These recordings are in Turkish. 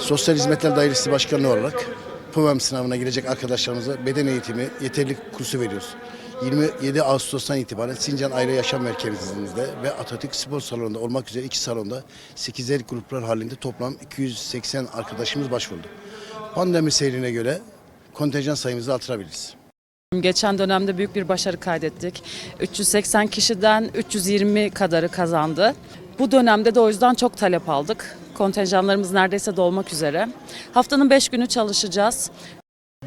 Sosyal Hizmetler Dairesi Başkanı olarak POVEM sınavına girecek arkadaşlarımıza beden eğitimi, yeterlilik kursu veriyoruz. 27 Ağustos'tan itibaren Sincan Aile Yaşam Merkezimizde ve Atatürk Spor Salonu'nda olmak üzere iki salonda 8'er gruplar halinde toplam 280 arkadaşımız başvurdu. Pandemi seyrine göre kontenjan sayımızı artırabiliriz. Geçen dönemde büyük bir başarı kaydettik. 380 kişiden 320 kadarı kazandı. Bu dönemde de o yüzden çok talep aldık. Kontenjanlarımız neredeyse dolmak üzere. Haftanın 5 günü çalışacağız.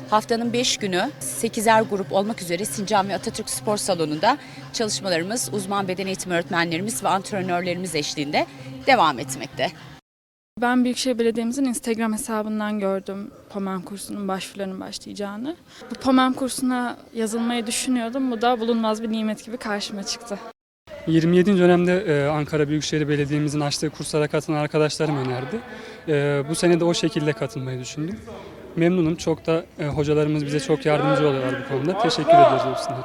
Haftanın 5 günü 8'er grup olmak üzere Sincan ve Atatürk Spor Salonu'nda çalışmalarımız uzman beden eğitimi öğretmenlerimiz ve antrenörlerimiz eşliğinde devam etmekte. Ben Büyükşehir Belediye'mizin Instagram hesabından gördüm POMEM kursunun başvurularının başlayacağını. Bu POMEM kursuna yazılmayı düşünüyordum. Bu da bulunmaz bir nimet gibi karşıma çıktı. 27. dönemde e, Ankara Büyükşehir Belediye'mizin açtığı kurslara katılan arkadaşlarım önerdi. E, bu sene de o şekilde katılmayı düşündüm. Memnunum. Çok da e, hocalarımız bize çok yardımcı oluyorlar bu konuda. Teşekkür ediyoruz hepsine.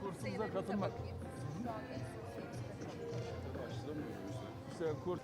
Kursunuza katılmak. İşte kurs